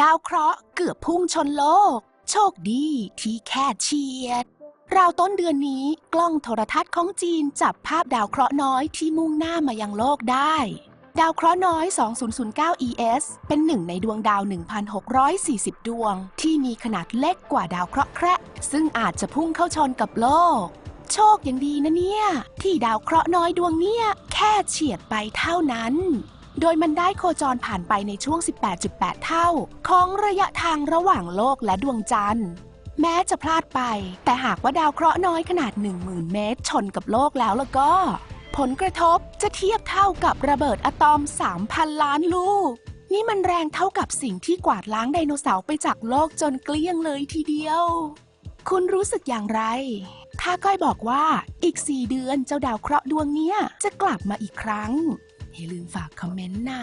ดาวเคราะห์เกือบพุ่งชนโลก โชคดีที่แค่เฉียด ราวต้นเดือนนี้กล้องโทรทัศน์ของจีนจับภาพดาวเคราะห์น้อยที่มุ่งหน้ามายังโลกได้ ดาวเคราะห์น้อย 2009 ES เป็นหนึ่งในดวงดาว 1,640 ดวง ที่มีขนาดเล็กกว่าดาวเคราะห์แคระซึ่งอาจจะพุ่งเข้าชนกับโลก โชคยังดีนะเนี่ย ที่ดาวเคราะห์น้อยดวงเนี้ยแค่เฉียดไปเท่านั้น โดยมันได้โคจรผ่านไปในช่วง 18.8 เท่า ของระยะทางระหว่างโลกและดวงจันทร์ แม้จะพลาดไป แต่หากว่าดาวเคราะห์น้อยขนาด 10,000 เมตร ชนกับโลกแล้วแล้วก็ ผลกระทบจะเทียบเท่ากับระเบิดอะตอม 3,000 ล้านลูก นี่มันแรงเท่ากับสิ่งที่กวาดล้างไดโนเสาร์ไปจากโลกจนเกลี้ยงเลยทีเดียว คุณรู้สึกอย่างไรข้าก้อยบอกว่าอีก4เดือนเจ้าดาวเคราะห์ดวงเนี้ยจะกลับมาอีกครั้ง อย่าลืมฝากคอมเมนต์นะ